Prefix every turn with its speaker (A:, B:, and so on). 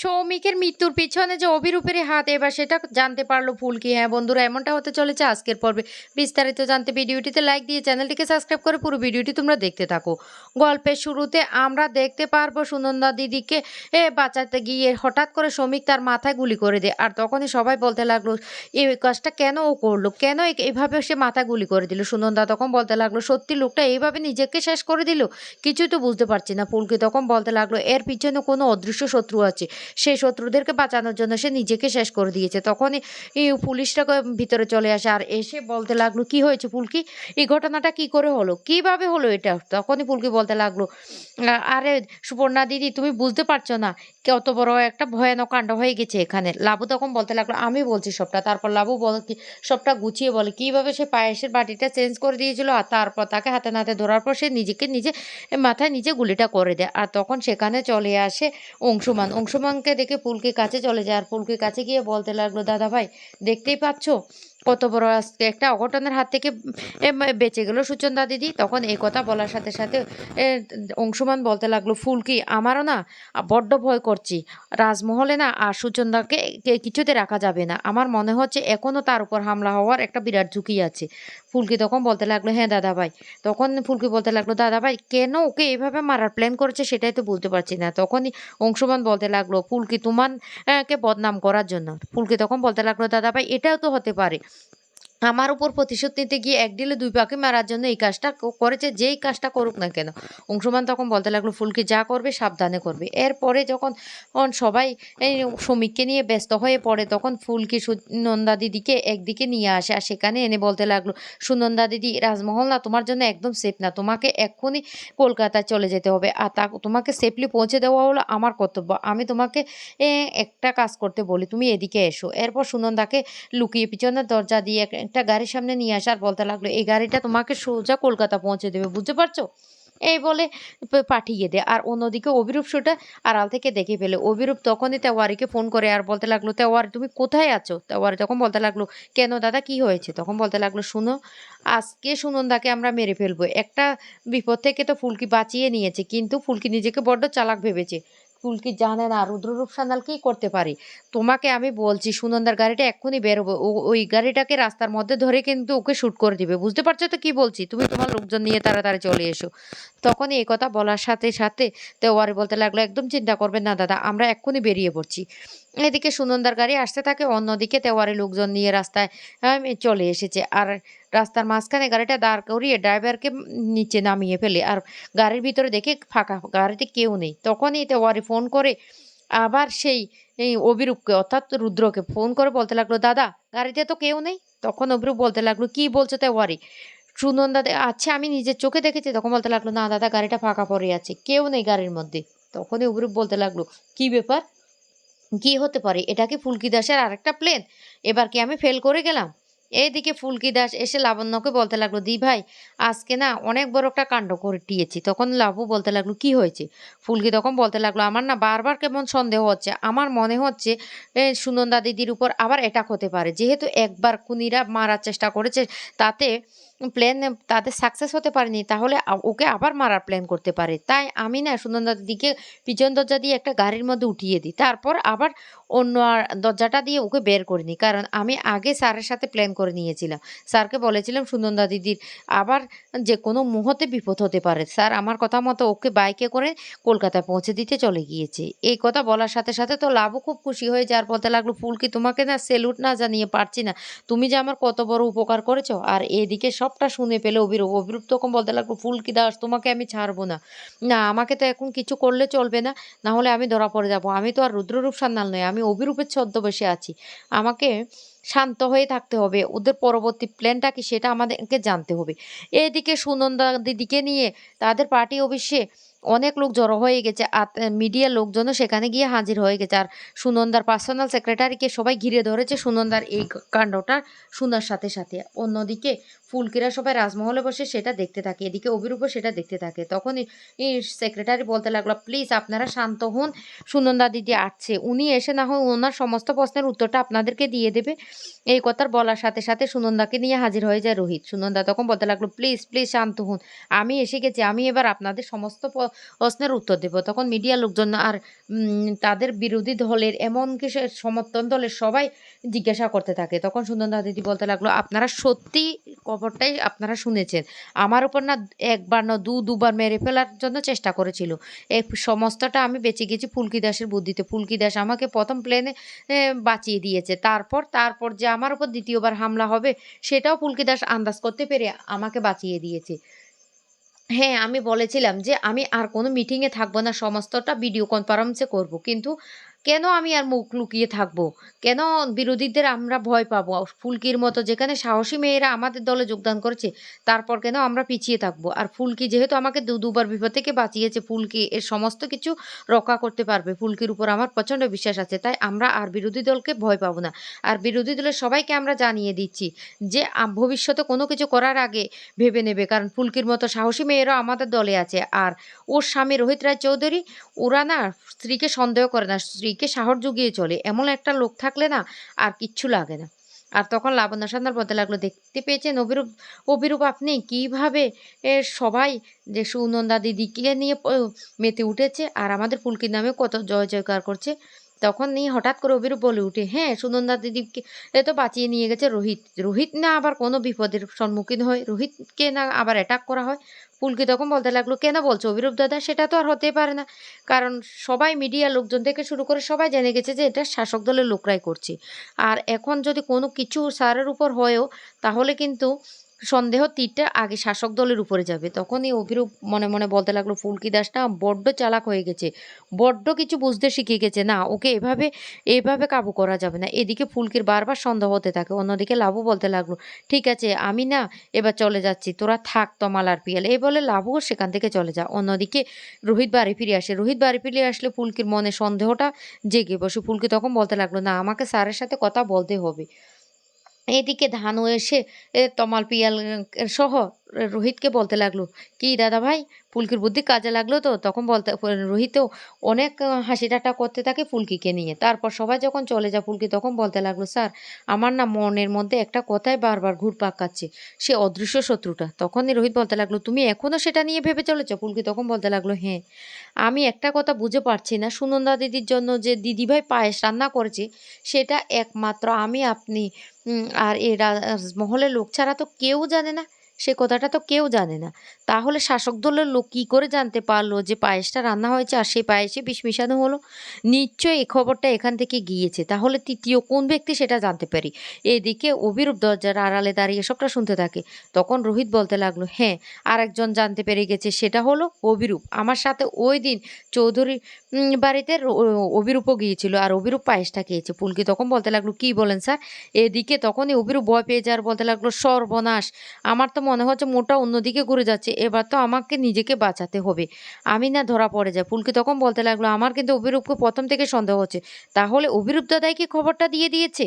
A: সৌমিকের মৃত্যুর পিছনে যে অভিরূপেরই হাত, এবার সেটা জানতে পারল ফুলকি হ্যাঁ বন্ধুরা, এমনটা হতে চলেছে আজকের পর্বে। বিস্তারিত জানতে ভিডিওটিতে লাইক দিয়ে চ্যানেলটিকে সাবস্ক্রাইব করে পুরো ভিডিওটি তোমরা দেখতে থাকো। গল্পের শুরুতে আমরা দেখতে পারব সুনন্দা দিদিকে, এ বাঁচাতে গিয়ে হঠাৎ করে সৌমিক তার মাথায় গুলি করে দেয়। আর তখনই সবাই বলতে লাগল এই কাজটা কেন ও করল? কেন এইভাবে সে মাথায় গুলি করে দিল? সুনন্দা তখন বলতে লাগল, সত্যি লোকটা এইভাবে নিজেকে শেষ করে দিল? কিছুই তো বুঝতে পারছি না। ফুলকি তখন বলতে লাগল, এর পিছনে কোনো অদৃশ্য শত্রু আছে। সেই শত্রুদেরকে বাঁচানোর জন্য সে নিজেকে শেষ করে দিয়েছে। তখনই এই পুলিশটা ভিতরে চলে আসে আর এসে বলতে লাগল, কি হয়েছে ফুলকি এই ঘটনাটা কি করে হলো? কীভাবে হলো এটা? তখনই ফুলকি বলতে লাগল আরে সুপর্ণা দিদি, তুমি বুঝতে পারছ না, কত বড় একটা ভয়ানক কাণ্ড হয়ে গেছে এখানে। লাবু তখন বলতে লাগল, আমি বলছি সবটা। তারপর লাবু বল, সবটা গুছিয়ে বলে, কীভাবে সে পায়েসের বাটিটা চেঞ্জ করে দিয়েছিল আর তারপর তাকে হাতে নাতে ধরার পর সে নিজেকে নিজে, মাথায় নিজে গুলিটা করে দেয়। আর তখন সেখানে চলে আসে অংশুমান অংশুমানকে দেখে পুলকে কাছে চলে যায়। আর পুলকে কাছে গিয়ে বলতে লাগল দাদা ভাই দেখতেই পাচ্ছো? কত বড় আজকে একটা অঘটনের হাত থেকে বেঁচে গেল সুচন্দা দিদি। তখন এই কথা বলার সাথে সাথে অংশুমান বলতে লাগল ফুলকি আমারও না? বড্ড ভয় করছি। রাজমহলে না আর সুচন্দাকে কিছুতে রাখা যাবে না। আমার মনে হচ্ছে এখনও তার উপর হামলা হওয়ার একটা বিরাট ঝুঁকি আছে। ফুলকি তখন বলতে লাগল হ্যাঁ দাদা ভাই তখন ফুলকি বলতে লাগল দাদা ভাই কেন ওকে এইভাবে মারার প্ল্যান করেছে সেটাই তো বুঝতে পারছি না। তখনই অংশুমান বলতে লাগল ফুলকি তোমার আহ, কে বদনাম করার জন্য। ফুলকি তখন বলতে লাগল দাদা ভাই এটাও তো হতে পারে। আমার উপর প্রতিশোধ নিতে গিয়ে এক ডিলে দুই পাখি মারার জন্য এই কাজটা করেছে, যেই কাজটা করুক না কেন। অংশমান তখন বলতে লাগল, ফুলকে যা করবে সাবধানে করবে। এরপরে যখন সবাই শ্রমিককে নিয়ে ব্যস্ত হয়ে পড়ে, তখন ফুলকে সুনন্দা দিদিকে একদিকে নিয়ে আসে আর সেখানে এনে বলতে লাগল, সুনন্দা দিদি, রাজমহল না তোমার জন্য একদম সেফ না। তোমাকে এক্ষুনি কলকাতায় চলে যেতে হবে আর তা, তোমাকে সেফলি পৌঁছে দেওয়া হলো আমার কর্তব্য। আমি তোমাকে একটা কাজ করতে বলি। তুমি এদিকে এসো। এরপর সুনন্দাকে লুকিয়ে পিছনের দরজা দিয়ে একটা গাড়ির সামনে নিয়ে আসার বলতে লাগল, এই গাড়িটা তোমাকে সোজা কলকাতা পৌঁছে দেবে, বুঝতে পারছ? এই বলে পাঠিয়ে দেয়। আর অন্যদিকে অভিরূপ সেটা আড়াল থেকে দেখে ফেলে। অভিরূপ তখনই তেওয়ারিকে ফোন করে আর বলতে লাগল, তেওয়ারি, তুমি কোথায় আছো? তেওয়ারি তখন বলতে লাগল, কেন দাদা, কি হয়েছে? তখন বলতে লাগল, শুনো, আজকে সুনন্দাকে আমরা মেরে ফেলব। একটা বিপদ থেকে তো ফুলকি বাঁচিয়ে নিয়েছে, কিন্তু ফুলকি নিজেকে বড্ড চালাক ভেবেছে। ফুলকি জানে না, রুদ্ররূপ সান্যাল কি করতে পারে। তোমাকে আমি বলছি, সুনন্দার গাড়িটা এক্ষুনি বেরোবো। ওই গাড়িটাকে রাস্তার মধ্যে ধরে কিন্তু ওকে শ্যুট করে দিবে। বুঝতে পারছ তো কি বলছি? তুমি তোমার লোকজন নিয়ে তাড়াতাড়ি চলে এসো। তখন এই কথা বলার সাথে সাথে তেওয়ারি বলতে লাগল, একদম চিন্তা করবেন না দাদা, আমরা এক্ষুনি বেরিয়ে পড়ছি। এদিকে সুনন্দার গাড়ি আসতে থাকে, অন্যদিকে তেওয়ারি লোকজন নিয়ে রাস্তায় চলে এসেছে। আর রাস্তার মাঝখানে গাড়িটা দাঁড় করিয়ে ড্রাইভারকে নিচে নামিয়ে ফেলে। আর গাড়ির ভিতরে দেখে ফাঁকা, গাড়িতে কেউ নেই। তখনই তেওয়ারি ফোন করে আবার সেই, এই অভিরূপকে, অর্থাৎ রুদ্রকে ফোন করে বলতে লাগল, দাদা, গাড়িতে তো কেউ নেই? তখন অভিরূপ বলতে লাগল, কি বলছো তেওয়ারি? সুনন্দা আচ্ছা আমি নিজের চোখে দেখেছি। তখন বলতে লাগল, না, দাদা, গাড়িটা ফাঁকা পড়ে আছে, কেউ নেই গাড়ির মধ্যে। তখনই অভিরূপ বলতে লাগল, কি ব্যাপার? কি হতে পারে? এটা কি ফুলকি দাসের আরেকটা প্লেন? এবার কি আমি ফেল করে গেলাম? এইদিকে ফুলকি দাস এসে লাবণ্যকে বলতে লাগল, দি ভাই, আজকে না অনেক বড় একটা কাণ্ড ঘটিয়েছি। তখন লাবু বলতে লাগল, কি হয়েছে? ফুলকি তখন বলতে লাগল, আমার না বারবার কেমন সন্দেহ হচ্ছে। আমার মনে হচ্ছে সুনন্দা দিদির উপর আবার এটা হতে পারে। যেহেতু একবার কুনিরা মারার চেষ্টা করেছে, তাতে প্ল্যান তাদের সাকসেস হতে পারেনি, তাহলে ওকে আবার মারার প্ল্যান করতে পারে। তাই আমি না সুনন্দা দিদিকে পিছন দরজা দিয়ে একটা গাড়ির মধ্যে উঠিয়ে দিই। তারপর আবার অন্য দরজাটা দিয়ে ওকে বের করে নিই। কারণ আমি আগে স্যারের সাথে প্ল্যান করে নিয়েছিলাম। স্যারকে বলেছিলাম সুনন্দা দিদির আবার যে কোনো মুহূর্তে বিপদ হতে পারে। স্যার আমার কথা মতো ওকে বাইকে করে কলকাতায় পৌঁছে দিতে চলে গিয়েছে। এই কথা বলার সাথে সাথে তো লাভও খুব খুশি হয়ে যার বলতে লাগল, ফুলকি, তোমাকে না সেলুট না জানিয়ে পারছি না। তুমি যে আমার কত বড় উপকার করেছ। আর এদিকে সবটা শুনে পেলে অভিরূপ অভিরূপ তখন বলতে লাগল ফুলকি দাস, তোমাকে আমি ছাড়বো না। না, আমাকে তো এখন কিছু করলে চলবে না না হলে আমি ধরা পড়ে যাব। আমি তো আর রুদ্ররূপ সান্যাল নয় আমি অভিরূপের ছদ্মবেশে আছি। আমাকে শান্ত হয়ে থাকতে হবে। ওদের পরবর্তী প্ল্যানটা কি সেটা আমাদেরকে জানতে হবে। এদিকে সুনন্দা দিদিকে নিয়ে তাদের পার্টি অফিসে অনেক লোক জড়ো হয়ে গেছে আর মিডিয়ার লোকজনও সেখানে গিয়ে হাজির হয়ে গেছে। আর সুনন্দার পার্সোনাল সেক্রেটারিকে সবাই ঘিরে ধরেছে সুনন্দার এই কাণ্ডটা শোনার সাথে সাথে। অন্যদিকে ফুলকিরা সবাই রাজমহলে বসে সেটা দেখতে থাকে, এদিকে অভিরূপও সেটা দেখতে থাকে। তখনই তখন সেক্রেটারি বলতে লাগল প্লিজ আপনারা শান্ত হন, সুনন্দা দিদি আসছে। উনি এসে না হয় ওনার সমস্ত প্রশ্নের উত্তরটা আপনাদেরকে দিয়ে দেবে। এই কথার বলার সাথে সাথে সুনন্দাকে নিয়ে হাজির হয়ে যায় রোহিত। সুনন্দা তখন বলতে লাগল প্লিজ প্লিজ শান্ত হন। আমি এসে গেছি, আমি এবার আপনাদের সমস্ত প্রশ্নের উত্তর দেবো। তখন মিডিয়া লোকজন আর তাদের বিরোধী দলের এমনকি সমর্থন দলের সবাই জিজ্ঞাসা করতে থাকে। তখন সুনন্দা দিদি বলতে লাগল, আপনারা সত্যি খবরটাই আপনারা শুনেছেন। আমার উপর না একবার না দু, দুবার মেরে ফেলার জন্য চেষ্টা করেছিল। এই সমস্তটা আমি বেঁচে গেছি ফুলকি দাসের বুদ্ধিতে। ফুলকি দাস আমাকে প্রথম প্লেনে বাঁচিয়ে দিয়েছে। তারপর তারপর যে আমার উপর দ্বিতীয়বার হামলা হবে, সেটাও ফুলকি দাস আন্দাজ করতে পেরে আমাকে বাঁচিয়ে দিয়েছে। হ্যাঁ আমি বলেছিলাম যে আমি আর কোনো মিটিংয়ে থাকব না, সমস্তটা ভিডিও কনফারেন্সে করব। কিন্তু কেন আমি আর মুখ লুকিয়ে থাকব? কেন বিরোধীদের আমরা ভয় পাবো? ফুলকির মতো যেখানে সাহসী মেয়েরা আমাদের দলে যোগদান করেছে, তারপর কেন আমরা পিছিয়ে থাকব? আর ফুলকি যেহেতু আমাকে দু দুবার বিপদ থেকে বাঁচিয়েছে, ফুলকি এর সমস্ত কিছু রক্ষা করতে পারবে। ফুলকির উপর আমার প্রচণ্ড বিশ্বাস আছে, তাই আমরা আর বিরোধী দলকে ভয় পাবো না। আর বিরোধী দলের সবাইকে আমরা জানিয়ে দিচ্ছি যে ভবিষ্যতে কোনো কিছু করার আগে ভেবে নেবে, কারণ ফুলকির মতো সাহসী মেয়েরাও আমাদের দলে আছে। আর ওর স্বামী রোহিত রায় চৌধুরী, ওরা না স্ত্রীকে সন্দেহ করে না। স্ত্রীকে সাহস জুগিয়ে চলে। এমন একটা লোক থাকলে না আর কিচ্ছু লাগে না। আর তখন লাবণ্য সন্ধ্যার বলতে লাগল, দেখতে পেয়েছেন অভিরূপ? অভিরূপ আপনি? কীভাবে সবাই যে সুনন্দা দিদিকে নিয়ে মেতে উঠেছে আর আমাদের ফুলকির নামে কত জয় জয়কার করছে? তখন নিয়ে হঠাৎ করে অভিরূপ বলে উঠে হ্যাঁ সুনন্দা দিদিকে তো বাঁচিয়ে নিয়ে গেছে রোহিত। রোহিত না আবার কোনো বিপদের সম্মুখীন হয়? রোহিতকে না আবার অ্যাটাক করা হয়? ফুলকি তখন বলতে লাগল, কেন বলছো? অভিরূপ দাদা, সেটা তো আর হতেই পারে না। কারণ সবাই মিডিয়া লোকজন থেকে শুরু করে সবাই জেনে গেছে যে এটা শাসক দলের লোকরাই করছে। আর এখন যদি কোনো কিছু স্যারের উপর হয়েও, তাহলে কিন্তু সন্দেহ তীরটা আগে শাসক দলের উপরে যাবে। তখনই অভিরূপ মনে মনে বলতে লাগল, ফুলকি দাস না বড্ড চালাক হয়ে গেছে। বড্ড কিছু বুঝতে শিখে গেছে। না, ওকে এভাবে এভাবে কাবু করা যাবে না। এদিকে ফুলকির বারবার সন্দেহ হতে থাকে। অন্যদিকে লাভু বলতে লাগল, ঠিক আছে, আমি না, এবার চলে যাচ্ছি। তোরা থাক, তমাল আর পিয়াল। এই বলে লাভুও সেখান থেকে চলে যা অন্যদিকে রোহিত বাড়ি ফিরে আসে। রোহিত বাড়ি ফিরে আসলে ফুলকির মনে সন্দেহটা জেগে বসে। ফুলকি তখন বলতে লাগল, না, আমাকে স্যারের সাথে কথা বলতে হবে। এদিকে ধানও এসে তমাল পিয়াল সহ রোহিতকে বলতে লাগল, কি দাদা ভাই, ফুলকির বুদ্ধি কাজে লাগল তো? তখন বলতে, রোহিতও অনেক হাসি ঠাট্টা করতে থাকে ফুলকিকে নিয়ে। তারপর সবাই যখন চলে যায় ফুলকি, তখন বলতে লাগল, স্যার, আমার না মনের মধ্যে একটা কথাই বারবার ঘুর পাকাচ্ছে, সে অদৃশ্য শত্রুটা। তখনই রোহিত বলতে লাগল, তুমি এখনও সেটা নিয়ে ভেবে চলেছ? ফুলকি তখন বলতে লাগল হ্যাঁ আমি একটা কথা বুঝে পারছি না। সুনন্দা দিদির জন্য যে দিদিভাই পায়েস রান্না করেছে, সেটা একমাত্র আমি, আপনি আর এই রাজমহলের লোক ছাড়া তো কেউ জানে না। সে কথাটা তো কেউ জানে না। তাহলে শাসক দলের লোক কী করে জানতে পারল যে পায়েসটা রান্না হয়েছে আর সেই পায়েসে বিষ মিশানো হলো? নিশ্চয়ই এই খবরটা এখান থেকে গিয়েছে। তাহলে তৃতীয় কোন ব্যক্তি সেটা জানতে পারি? এদিকে অভিরূপ দরজার আড়ালে দাঁড়িয়ে সবটা শুনতে থাকে। তখন রোহিত বলতে লাগল হ্যাঁ আরেকজন জানতে পেরে গেছে, সেটা হলো অভিরূপ। আমার সাথে ওই দিন চৌধুরী বাড়িতে অভিরূপও গিয়েছিল আর অভিরূপ পায়েসটা খেয়েছে। পুলকি তখন বলতে লাগল, কি বলেন স্যার? এদিকে তখনই অভিরূপ ভয় পেয়ে যাওয়ার বলতে লাগল, সর্বনাশ। আমার তো মনে হচ্ছে মোটা অন্যদিকে ঘুরে যাচ্ছে। এবার তো আমাকে নিজেকে বাঁচাতে হবে। আমি না ধরা পড়ে যায় পুলকি তখন বলতে লাগল, আমার কিন্তু অভিরূপকে প্রথম থেকে সন্দেহ হচ্ছে। তাহলে অভিরূপ দাদাই কি খবরটা দিয়ে দিয়েছে?